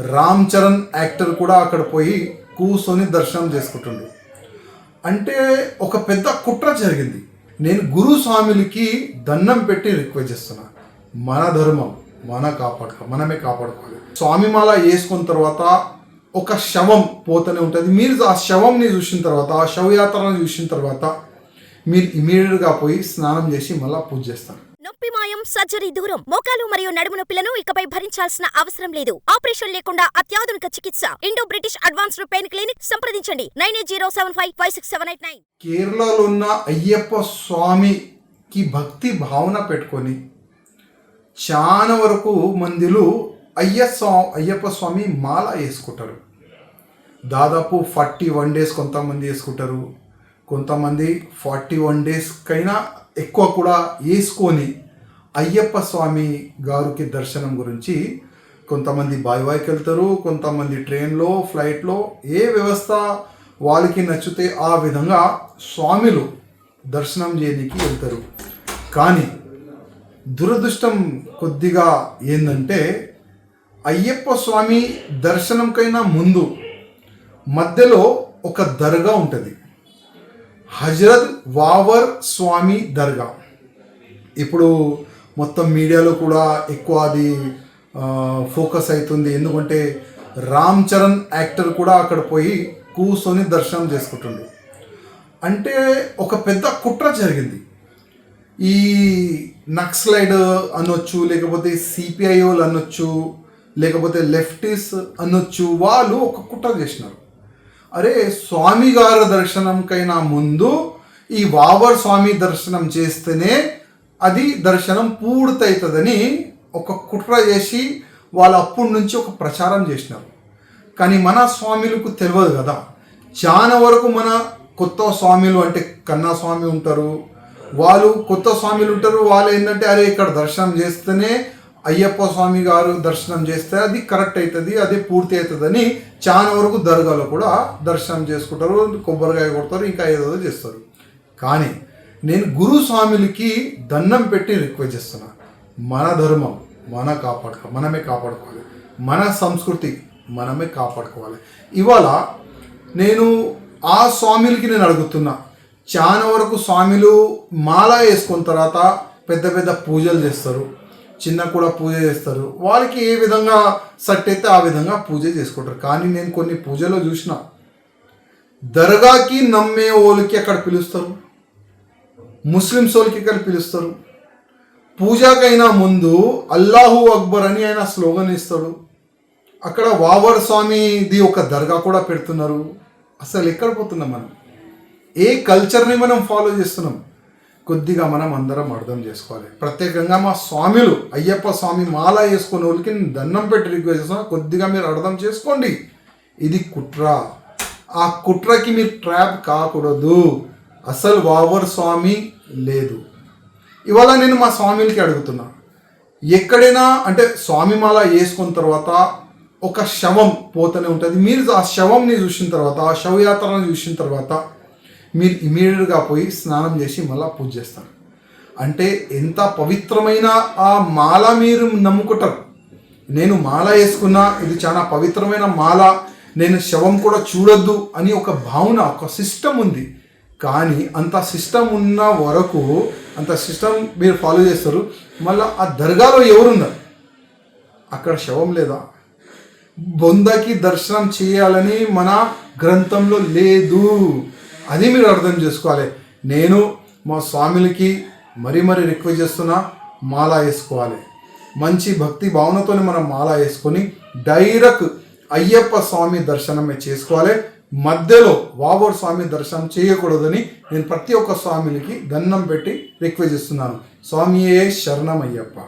Ram Charan actor కూడా అక్కడ పోయి కూర్చొని దర్శనం చేసుకుంటుండు. అంటే ఒక పెద్ద కుట్ర జరిగింది. నేను గురు స్వామిలకి దండం పెట్టి రిక్వెస్ట్ చేస్తున్నా. మన ధర్మం మన కాపాడుకో మనమే కాపాడుకోవాలి. స్వామిమాల వేసుకున్న తర్వాత ఒక శవం పోతూనే ఉంటుంది. మీరు ఆ శవంని చూసిన తర్వాత ఆ శవయాత్రను చూసిన తర్వాత మీరు ఇమీడియట్గా పోయి స్నానం చేసి మళ్ళీ పూజ చేస్తారు. నొప్పి మాయం సర్జరీ దూరం మోకాలు మరియు నడుము నొప్పులను ఇకపై భరించాల్సిన అవసరం లేదు. ఆపరేషన్ లేకుండా అత్యాధునిక చికిత్స. Indo British advanced pain clinic సంప్రదించండి. Nine eight zero seven five five six seven eight nine. కేరళలో ఉన్న అయ్యప్ప స్వామికి భక్తి భావన పెట్టుకొని చాలా వరకు మందిలు అయ్య స్వా అయ్యప్ప స్వామి మాల వేసుకుంటారు. దాదాపు ఫార్టీ వన్ డేస్ కొంతమంది వేసుకుంటారు. కొంతమంది ఫార్టీ వన్ డేస్కైనా ఎక్కువ కూడా వేసుకొని అయ్యప్ప స్వామి గారికి దర్శనం గురించి కొంతమంది బాయ్ వెళ్తారు కొంతమంది ట్రైన్లో ఫ్లైట్లో ఏ వ్యవస్థ వాళ్ళకి నచ్చితే ఆ విధంగా స్వామిలు దర్శనం చేయడానికి వెళ్తారు. కానీ దురదృష్టం కొద్దిగా ఏంటంటే అయ్యప్ప స్వామి దర్శనంకైనా ముందు మధ్యలో ఒక దర్గా ఉంటుంది. హజరత్ వావర్ స్వామి దర్గా. ఇప్పుడు మొత్తం మీడియాలో కూడా ఎక్కువ అది ఫోకస్ అవుతుంది ఎందుకంటే రామ్ చరణ్ యాక్టర్ కూడా అక్కడ పోయి కూర్చొని దర్శనం చేసుకుంటుండే. అంటే ఒక పెద్ద కుట్ర జరిగింది. ఈ నక్సలైడ్ అనొచ్చు లేకపోతే సిపిఐఓలు అనొచ్చు లేకపోతే లెఫ్టిస్ అనొచ్చు వాళ్ళు ఒక కుట్ర చేసినారు. అరే స్వామిగారు దర్శనంకైనా ముందు ఈ వావర్ స్వామి దర్శనం చేస్తేనే అది దర్శనం పూర్తవుతుందని ఒక కుట్ర చేసి వాళ్ళు అప్పటి నుంచి ఒక ప్రచారం చేసినారు. కానీ మన స్వామిలకు తెలియదు కదా. చాలా వరకు మన కొత్త స్వామిలు అంటే కన్నా స్వామి ఉంటారు. వాళ్ళు కొత్త స్వామిలు ఉంటారు. వాళ్ళు ఏంటంటే అరే ఇక్కడ దర్శనం చేస్తేనే అయ్యప్ప స్వామి గారు దర్శనం చేస్తే అది కరెక్ట్ అవుతుంది అది పూర్తి అవుతుందని చాలా వరకు దర్గాలో కూడా దర్శనం చేసుకుంటారు కొబ్బరికాయ కొడతారు ఇంకా ఏదో చేస్తారు. కానీ నేను గురు స్వామిలకి దండం పెట్టి రిక్వెస్ట్ చేస్తున్నా. మన ధర్మం మన కాపాడుకో మనమే కాపాడుకోవాలి. మన సంస్కృతి మనమే కాపాడుకోవాలి. ఇవాళ నేను ఆ స్వామిలకి నేను అడుగుతున్నా. చాలా వరకు స్వామిలు మాల వేసుకున్న తర్వాత పెద్ద పెద్ద పూజలు చేస్తారు. చిన్న కూడా పూజ చేస్తారు. వాళ్ళకి ఏ విధంగా సెట్ అయితే ఆ విధంగా పూజ చేసుకుంటారు. కానీ నేను కొన్ని పూజలో చూసిన దర్గాకి నమ్మే వాళ్ళకి అక్కడ పిలుస్తారు? ముస్లిమ్స్ వాళ్ళకి ఇక్కడ పిలుస్తారు? పూజకైనా ముందు అల్లాహు అక్బర్ అని ఆయన స్లోగన్ ఇస్తాడు. అక్కడ వావర్ స్వామిది ఒక దర్గా కూడా పెడుతున్నారు. అసలు ఎక్కడ పోతున్నాం మనం? ఏ కల్చర్ని మనం ఫాలో చేస్తున్నాం? కొద్దిగా మనం అందరం అర్థం చేసుకోవాలి. ప్రత్యేకంగా మా స్వామిలు అయ్యప్ప స్వామి మాల వేసుకునే వాళ్ళకి నేను దండం పెట్టి రిక్వెస్ట్ చేస్తున్నా కొద్దిగా మీరు అర్థం చేసుకోండి. ఇది కుట్ర. ఆ కుట్రకి మీరు ట్రాప్ కాకూడదు. అసలు వావర్ స్వామి లేదు. ఇవాళ నేను మా స్వామిలకి అడుగుతున్నా. ఎక్కడైనా అంటే స్వామి మాల వేసుకున్న తర్వాత ఒక శవం పోతూనే ఉంటుంది. మీరు ఆ శవంని చూసిన తర్వాత ఆ శవయాత్రను చూసిన తర్వాత మీరు ఇమీడియట్గా పోయి స్నానం చేసి మళ్ళీ పూజ చేస్తారు. అంటే ఎంత పవిత్రమైన ఆ మాల మీరు నమ్ముకుంటారు. నేను మాల వేసుకున్నా ఇది చాలా పవిత్రమైన మాల నేను శవం కూడా చూడొద్దు అని ఒక భావన ఒక సిస్టమ్ ఉంది. కానీ అంత సిస్టమ్ ఉన్న వరకు అంత సిస్టమ్ మీరు ఫాలో చేస్తారు మళ్ళీ ఆ దర్గాలో ఎవరున్నారు? అక్కడ శవం లేదా? బొందకి దర్శనం చేయాలని మన గ్రంథంలో లేదు. అది మీరు అర్థం చేసుకోవాలి. నేను మా స్వామిలకి మరీ మరీ రిక్వెస్ట్ చేస్తున్నా మాల వేసుకోవాలి. మంచి భక్తి భావనతోనే మనం మాల వేసుకొని డైరెక్ట్ అయ్యప్ప స్వామి దర్శనమే చేసుకోవాలి. మధ్యలో వావోర్ స్వామి దర్శనం చేయకూడదని నేను ప్రతి ఒక్క స్వామికి దండం పెట్టి రిక్వెస్ట్ చేస్తున్నాను. స్వామియే శరణం అయ్యప్ప